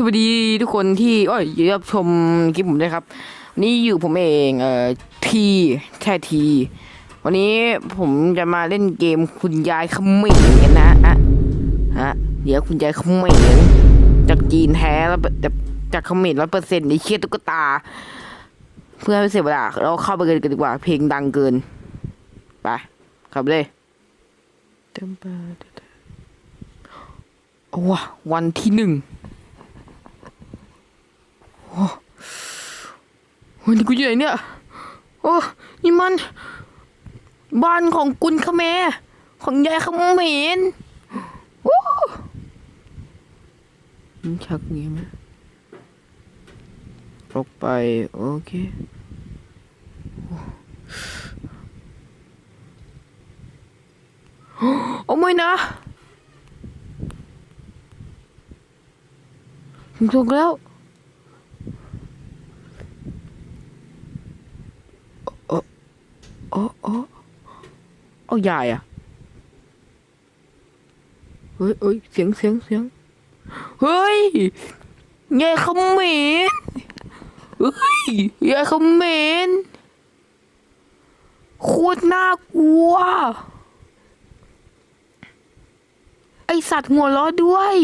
สวัสดีทุกคนที่โอ้ยยินดีรับชมคลิปผมด้วยครับ นี่อยู่ผมเองเอ่อทีแค่ที วันนี้ผมจะมาเล่นเกมคุณยายเขมิ้นกันนะอะฮะเดี๋ยวคุณยายเขมิ้นจากจีนแท้แล้วแบบจากเขมิ้นร้อยเปอร์เซ็นต์ในเชียตุ๊กตา เพื่อไม่เสียเวลาเราเข้าไปกันดีกว่า เพลงดังเกินไปขับเลยเต็มไปโอ้วะวันที่หนึ่ง โอ้นี่กูอยู่ไหนเนี่ย โอ้นี่มัน บ้านของกุนขแมของยายขมเนโอ้มันชักงี้ไหมออกไป โอเคโอ้ไม่นะถึงถูกแล้ว โอ้โอ้โอ้ ยายอะเฮ้ยเฮ้ยเสียงเสียงเสียงเฮ้ยยายเขมรเฮ้ยยายเขมรโคตรน่ากลัว ไอสัตว์หัวล้อด้วย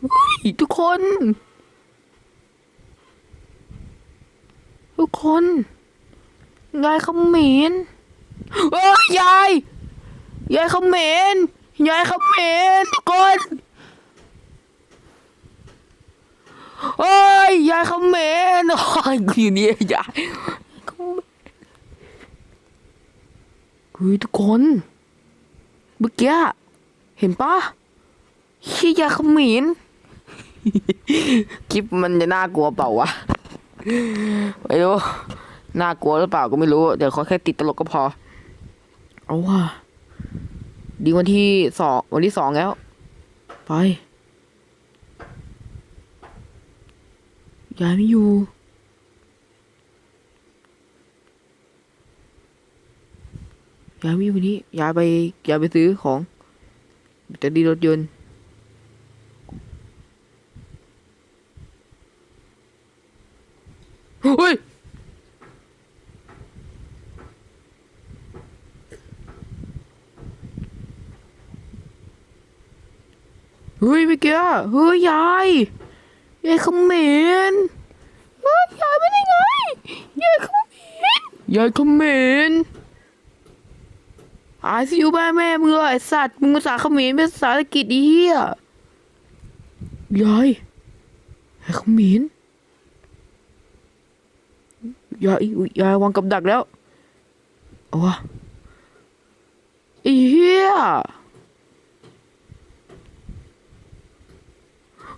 เฮ้ยทุกคน ทุกคน ยายเขมรเอ้ยยายยายเขมรยายเขมรทุกคนเอ้ยยายเขมรโอ้ยอยู่นี่ยายเขมรเฮ้ยทุกคนเมื่อกี้เห็นปะชี้ยายเขมรคลิปมันจะน่ากลัวเปล่าวะไม่รู้ น่ากลัวหรือเปล่าก็ไม่รู้ เดี๋ยวเขอแค่ติดตลกก็พอ เอาว่า ดีวันที่สองวันที่สองแล้ว ไป ยายไม่อยู่ ยายไม่อยู่วันนี้ ยายไป ยายไปซื้อของจะดีรถยนต์เฮ้ย เฮ้ยเมื่อกี้อะเฮ้ยยายยายเขมรเฮ้ยยายไม่ได้ไงยายเขมรยายเขมรอายซิวบ้านแม่มึงเหรอไอสัตว์มึงภาษาเขมรเป็นภาษาอังกฤษดีเฮียยายยายเขมรยายอุ๊ยยายวางกับดักแล้วเอาวะไ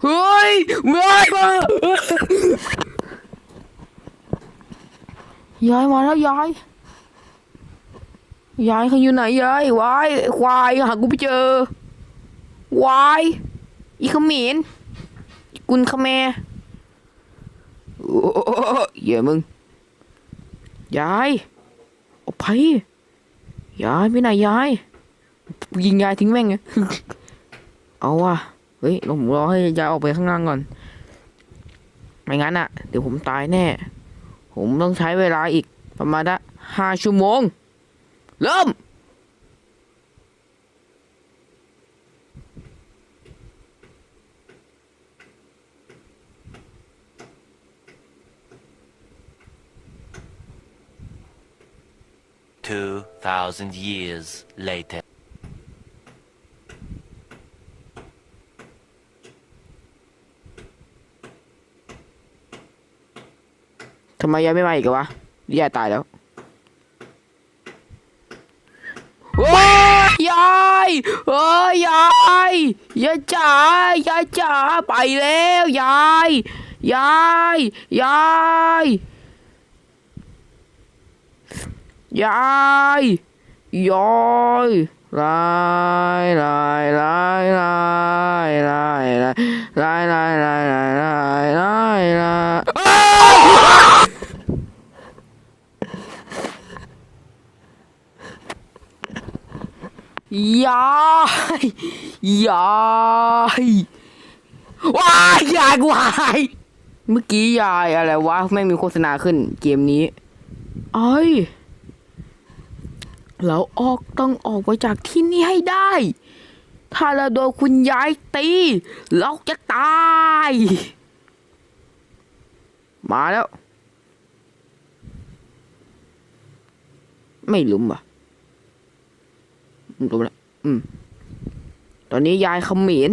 เหี้ยเฮ้ยมายายมาแล้วยายยายเขาอยู่ไหนยายวายควายหากูไปเจอวายอีเขมิ้นกุนเขแมโอ้เหี้ยมึงยายออกไปยายไปไหนยายยิงยายทิ้งแม่งไงเอาว่ะ เฮ้ยผมรอให้ยายออกไปข้างล่างก่อน ไม่งั้นอะ เดี๋ยวผมตายแน่ ผมต้องใช้เวลาอีกประมาณละห้าชั่วโมง เริ่ม Two thousand years later. ทำไมยายไม่มาอีกอะวะยายตายแล้วโอ้ยยายเอ้ยยายยายจ๋ายายจ๋าไปแล้วยายยายยายยายยายลายลายลา ยายยายว้ายยายกูหายเมื่อกี้ยายอะไรวะแม่มีโฆษณาขึ้น เกมนี้ไอ้เราออกต้องออกไปจากที่นี่ให้ได้ ถ้าเราโดนคุณยายตี เราจะตาย มาแล้ว ไม่ลุมอะลุมแล้ว อืม ตอนนี้ยายเขมร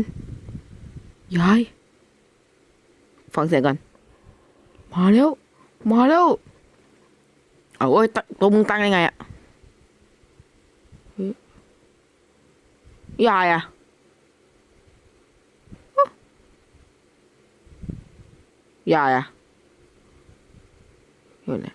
ยาย ฟังเสียงกันมาแล้ว มาแล้ว เอาโอ้ยตตัวมึงตั้งยังไงอะเฮ้ยยายอะอ๊ะยายอะอยู่ไหน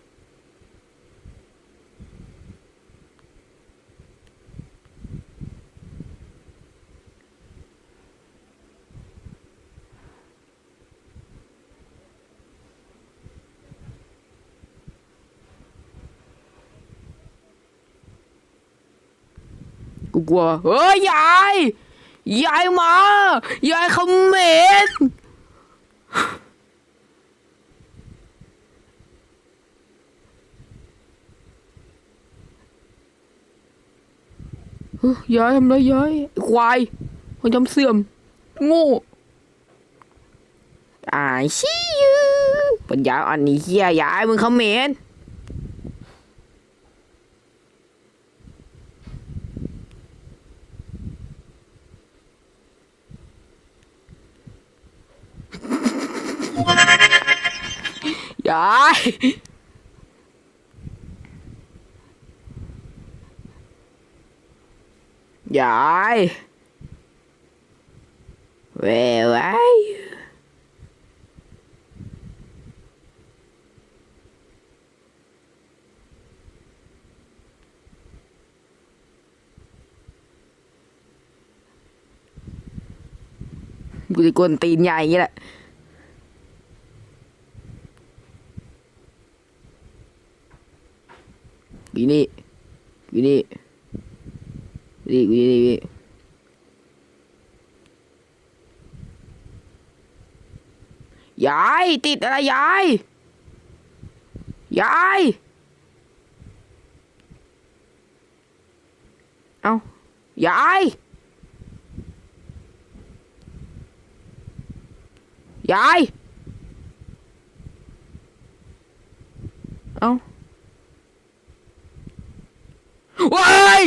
กูกลัวเฮ้ยยายยายมายายเขมรเฮ้ยยายทำไรยายไอ้ควายคนจำเสื่อม โง่อายชี้ยูปัญญาอันนี้เฮียยายมึงเขมรยาย ยาย Where are you กูจะกวนตีนใหญ่อย่างนี้แหละ อยู่นี่อยู่นี่ นี่อยู่นี่นี่ยายติดอะไรยายยายเอายายยายเอา ว้าย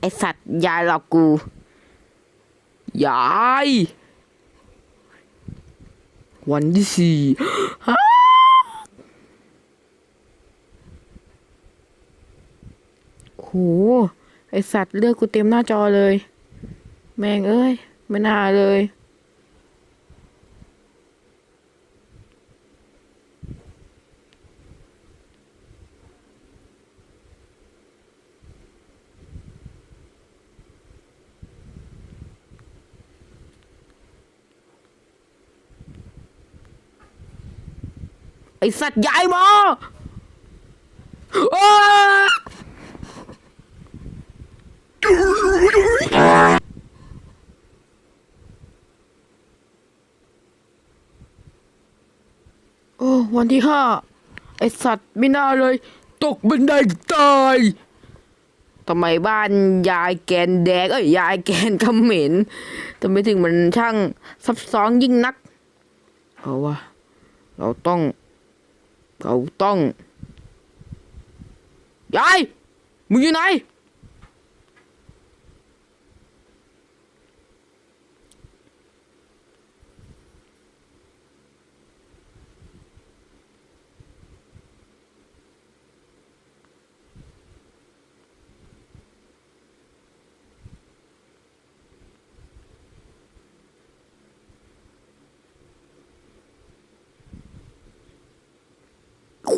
ไอสัตว์ยายหลอกกูยายวันที่สี่ฮะโห ไอสัตว์เลือกกูเต็มหน้าจอเลย แม่งเอ้ย ไม่น่าเลย ไอสัตว์ใหญ่มาอ้โอ้วันที่ห้าไอสัตว์ไม่น่าเลย ตกบันไดตายทำไมบ้านยายแกนแดงเอ้ยยายแกนเขมรทำไมถึงมันช่างซับซ้อนยิ่งนัก เอาวะเราต้อง เราต้องยายมึงอยู่ไหน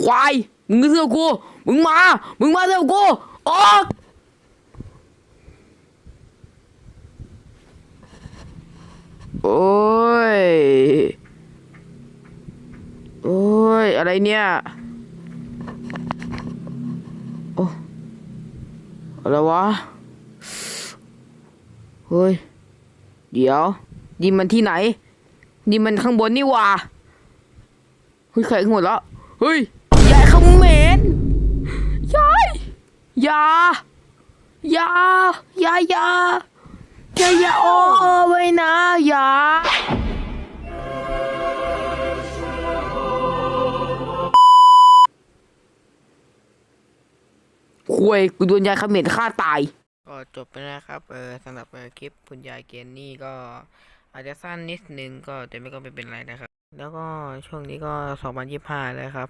ควาย มึงเสื้อกู มึงมา มึงมาเสื้อกู ออกโอ้ย โอ้ย อะไรเนี่ย โอ้อะไรวะ เฮ้ย เดี๋ยวนี่มันที่ไหน นี่มันข้างบนนี่ว่าเฮ้ยใครหมดแล้ว เฮ้ย ยายเขมรยายยายายายาอย่าอย่าโอ้ไว้นะยาคุยกูโดนยายเขมรฆ่าตาย ก็จบไปแล้วนะครับเออสำหรับคลิปคุณยายเกนนี่ก็อาจจะสั้นนิดนึงก็แต่ไม่ก็ไม่เป็นไรนะครับ แล้วก็ช่วงนี้ก็ 2025 แล้วครับ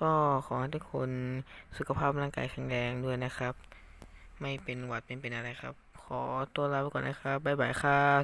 ก็ขอให้ทุกคนสุขภาพร่างกายแข็งแรงด้วยนะครับ ไม่เป็นหวัดไม่เป็นอะไรครับ ขอตัวลาไปก่อนนะครับ บ๊ายบายครับ